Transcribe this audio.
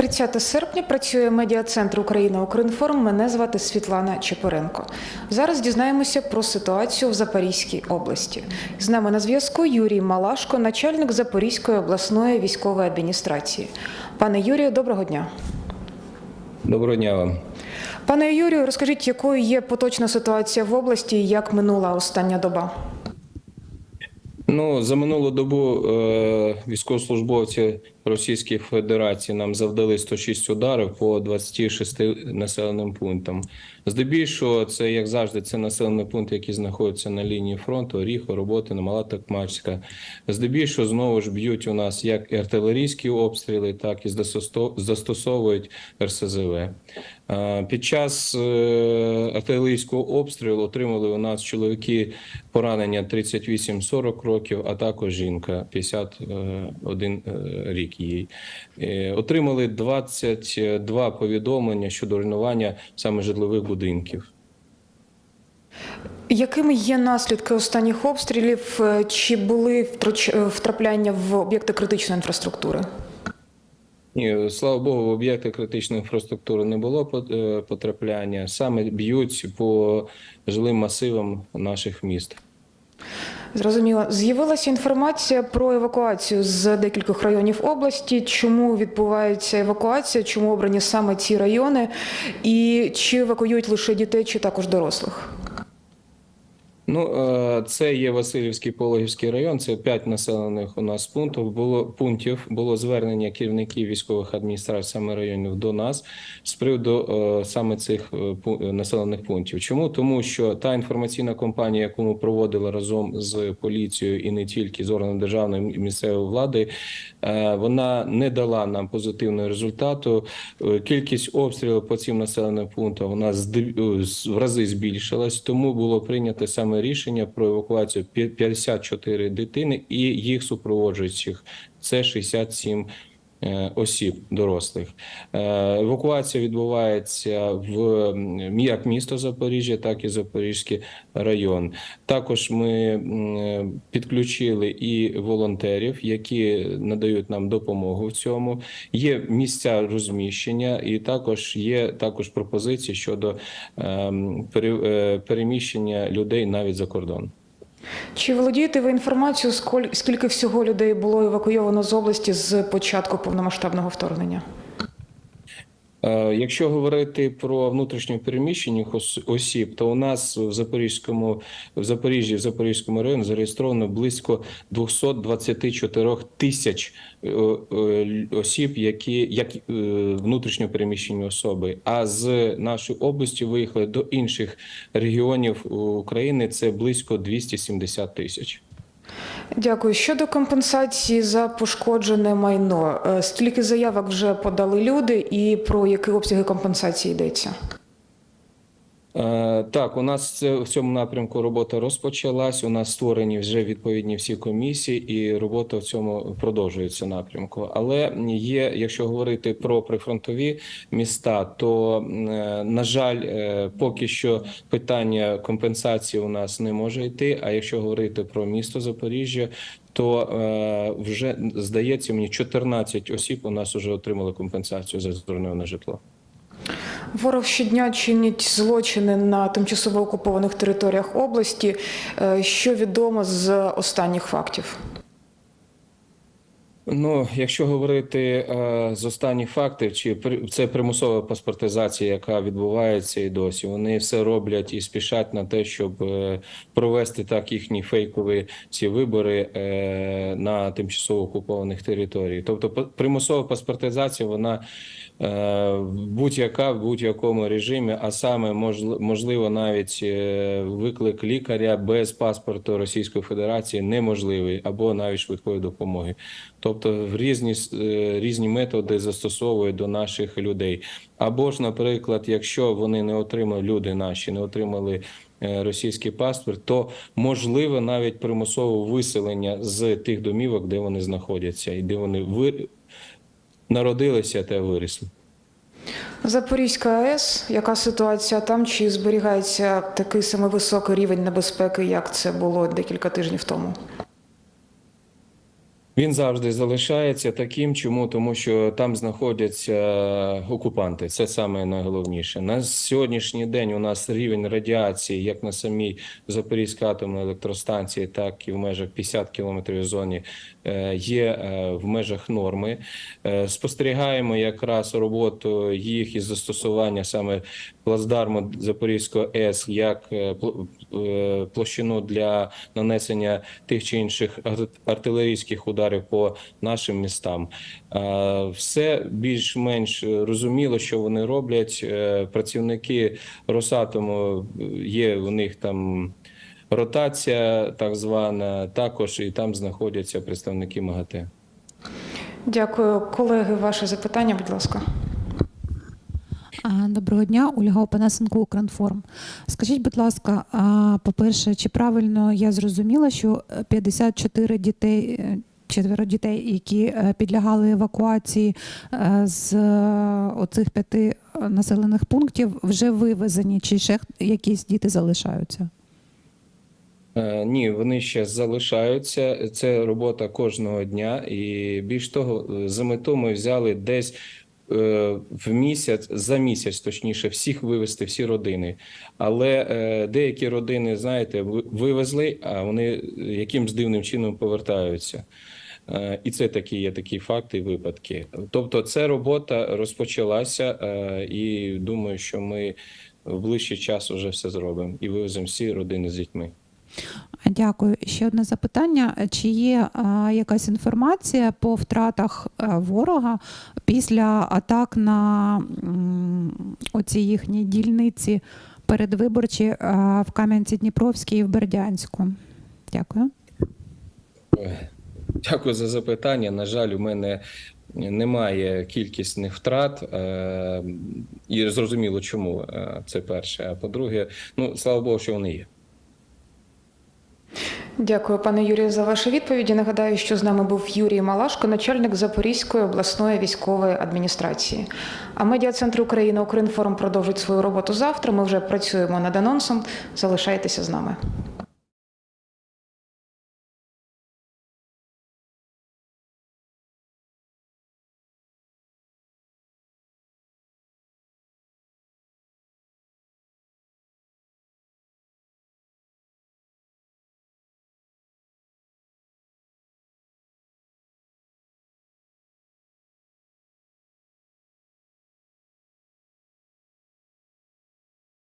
30 серпня працює медіа-центр Україна Укрінформ. Мене звати Світлана Чепоренко. Зараз дізнаємося про ситуацію в Запорізькій області. З нами на зв'язку Юрій Малашко, начальник Запорізької обласної військової адміністрації. Пане Юрію, доброго дня. Доброго дня вам. Пане Юрію, розкажіть, якою є поточна ситуація в області і як минула остання доба? Ну за минулу добу е, військовослужбовці Російської Федерації нам завдали 106 ударів по 26 населеним пунктам. Здебільшого, це як завжди, це населені пункти, які знаходяться на лінії фронту, Оріхо, Роботино, Мала Токмачська. Здебільшого знову ж б'ють у нас як артилерійські обстріли, так і застосо- застосовують РСЗВ. Під час е, артилерійського обстрілу отримали у нас чоловіки поранення 38-40 років, а також жінка 51 е, рік їй. Е, Отримали 22 повідомлення щодо руйнування саме житлових будинків. Якими є наслідки останніх обстрілів? Чи були втрапляння в об'єкти критичної інфраструктури? Ні, слава Богу, в об'єкти критичної інфраструктури не було е, потрапляння. Саме б'ють по жилим масивам наших міст. Зрозуміло. З'явилася інформація про евакуацію з декількох районів області. Чому відбувається евакуація? Чому обрані саме ці райони? І чи евакуюють лише дітей, чи також дорослих? Ну, е, це є Васильівський Пологівський район. Це п'ять населених у нас пунктів. Було пунктів. Було звернення керівників військових адміністрацій саме районів до нас з приводу е, саме цих е, населених пунктів. Чому тому, що та інформаційна кампанія, яку ми проводили разом з поліцією і не тільки з органами державної і місцевої влади, вона не дала нам позитивного результату. Кількість обстрілів по цим населеним пунктам у нас в рази збільшилась, тому було прийнято саме рішення про евакуацію пі- 54 дитини і їх супроводжуючих. Це 67 е, осіб дорослих. Е, Евакуація відбувається в як місто Запоріжжя, так і Запорізький район. Також ми підключили і волонтерів, які надають нам допомогу в цьому. Є місця розміщення, і також є також пропозиції щодо ем, е, переміщення людей навіть за кордон. Чи володієте ви інформацією, скільки всього людей було евакуйовано з області з початку повномасштабного вторгнення? Е, Якщо говорити про внутрішньо переміщених ос- осіб, то у нас в Запорізькому в Запоріжжі, в Запорізькому районі зареєстровано близько 224 тисяч е, е, осіб, які як е, внутрішньо переміщені особи. А з нашої області виїхали до інших регіонів України. Це близько 270 тисяч. Дякую. Щодо компенсації за пошкоджене майно, стільки скільки заявок вже подали люди, і про які обсяги компенсації йдеться? Е, Так, у нас в цьому напрямку робота розпочалась. У нас створені вже відповідні всі комісії, і робота в цьому продовжується напрямку. Але є, якщо говорити про прифронтові міста, то е, на жаль, е, поки що питання компенсації у нас не може йти. А якщо говорити про місто Запоріжжя, то вже здається мені 14 осіб у нас вже отримали компенсацію за зруйноване житло. Ворог щодня чинить злочини на тимчасово окупованих територіях області. Е, Що відомо з останніх фактів? Ну, якщо говорити е, з останніх фактів, чи це примусова паспортизація, яка відбувається і досі, вони все роблять і спішать на те, щоб е, провести так їхні фейкові ці вибори е, на тимчасово окупованих територіях. Тобто, примусова паспортизація, вона е, будь-яка в будь-якому режимі, а саме можли- можливо навіть е, виклик лікаря без паспорту Російської Федерації неможливий або навіть швидкої допомоги. Тобто різні е, різні методи застосовують до наших людей. Або ж, наприклад, якщо вони не отримали люди наші, не отримали е, російський паспорт, то можливе навіть примусове виселення з тих домівок, де вони знаходяться, і де вони ви... народилися та виросли. Запорізька АЕС, яка ситуація там? Чи зберігається такий самий високий рівень небезпеки, як це було декілька тижнів тому? Він завжди залишається таким. Чому? Тому що там знаходяться окупанти. Це саме найголовніше. На сьогоднішній день у нас рівень радіації, як на самій Запорізькій атомній електростанції, так і в межах 50 кілометрів зоні, е, є е, в межах норми. Е, Спостерігаємо якраз роботу їх із застосування саме плацдарму Запорізького ЕС як е, е, площину для нанесення тих чи інших артилерійських ударів по нашим містам. Е, Все більш-менш розуміло, що вони роблять. Е, Працівники Росатому е, є у них там. Ротація так звана, також і там знаходяться представники МАГАТЕ. Дякую, колеги. Ваше запитання, будь ласка. Доброго дня, Ольга Опанасенко, Укрінформ. Скажіть, будь ласка, по-перше, чи правильно я зрозуміла, що 54 дітей, е, четверо дітей, які е, підлягали евакуації е, з оцих п'яти населених пунктів, вже вивезені, чи ще х- якісь діти залишаються? Е, Ні, вони ще залишаються. Це робота кожного дня. І більш того, е, за мету ми взяли десь е, в місяць, за місяць, точніше, всіх вивезти, всі родини. Але деякі родини, знаєте, ви- вивезли, а вони якимсь дивним чином повертаються. І це такі є такі факти випадки. Тобто, ця робота розпочалася, і думаю, що ми в ближчий час вже все зробимо і вивеземо всі родини з дітьми. Дякую. Ще одне запитання: чи є а, якась інформація по втратах а, ворога після атак на м, оці їхні дільниці передвиборчі а, в Кам'янці-Дніпровській і в Бердянську? Дякую. Дякую за запитання. На жаль, у мене немає кількісних втрат, е, і зрозуміло, чому е, це перше. А по-друге, ну слава Богу, що вони є. Дякую, пане Юрію, за ваші відповіді. Нагадаю, що з нами був Юрій Малашко, начальник Запорізької обласної військової адміністрації. А медіа-центр України Укрінформ продовжить свою роботу завтра. Ми вже працюємо над анонсом. Залишайтеся з нами.